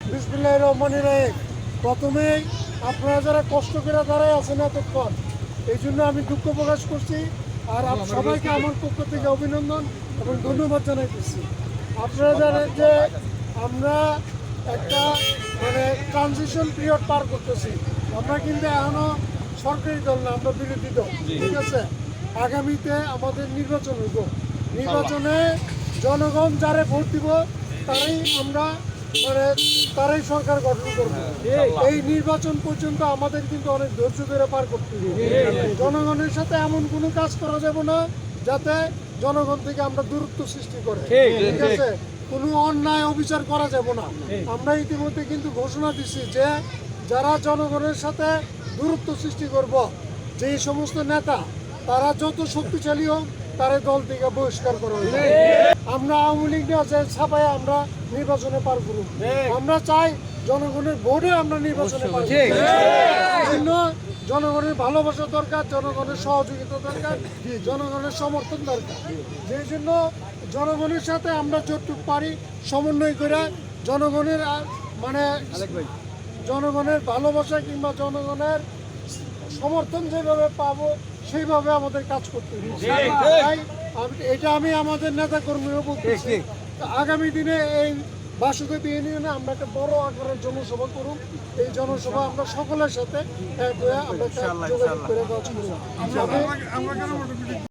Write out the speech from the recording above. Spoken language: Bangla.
বিসমিল্লাহ রহমান রাহিম। প্রথমেই আপনারা যারা কষ্ট করে দাঁড়ায় আছেন এতক্ষণ এই জন্য আমি দুঃখ প্রকাশ করছি আর সবাইকে আমার পক্ষ থেকে অভিনন্দন এবং ধন্যবাদ জানাইতেছি। আপনারা জানেন যে আমরা একটা মানে ট্রানজিশন পিরিয়ড পার করতেছি। আমরা কিন্তু এখনও সরকারি দল না আমরা বিরোধী দল ঠিক আছে? আগামীতে আমাদের নির্বাচন হইব। নির্বাচনে জনগণ যারা ভোট দিব তারাই আমরা মানে তারাই সরকার গঠন করবে। এই নির্বাচন পর্যন্ত আমাদের কিন্তু অনেক ধৈর্য ধরে পার করতে হবে। জনগণের সাথে এমন কোনো কাজ করা যাবে না যাতে জনগণ থেকে আমরা দূরত্ব সৃষ্টি করে। ঠিক আছে? কোনো অন্যায় অবিচার করা যাবে না। আমরা ইতিমধ্যে কিন্তু ঘোষণা দিচ্ছি যে যারা জনগণের সাথে দূরত্ব সৃষ্টি করব যে সমস্ত নেতা তারা যত শক্তিশালী হোক তারা দল থেকে বহিষ্কার করা হবে আমরা আওয়ামী লীগ যে ছাপায় আমরা নির্বাচনে পার করুন। আমরা চাই জনগণের ভোটে আমরা নির্বাচনে পার জন্য জনগণের ভালোবাসা দরকার জনগণের সহযোগিতা দরকার জনগণের সমর্থন দরকার। যেই জন্য জনগণের সাথে আমরা যতটুকু পারি সমন্বয় করে জনগণের মানে জনগণের ভালোবাসা কিংবা জনগণের সমর্থন যেভাবে পাবো সেইভাবে আমাদের কাজ করতে হবে। তাই এটা আমি আমাদের নেতা কর্মীরা বলতেছি আগামী দিনে এই বাসুদেব ইউনিয়নে আমরা একটা বড় আকারের জনসভা করুন। এই জনসভা আমরা সকলের সাথে এক হয়ে আমরা যোগাযোগ করে কাজ করব আমি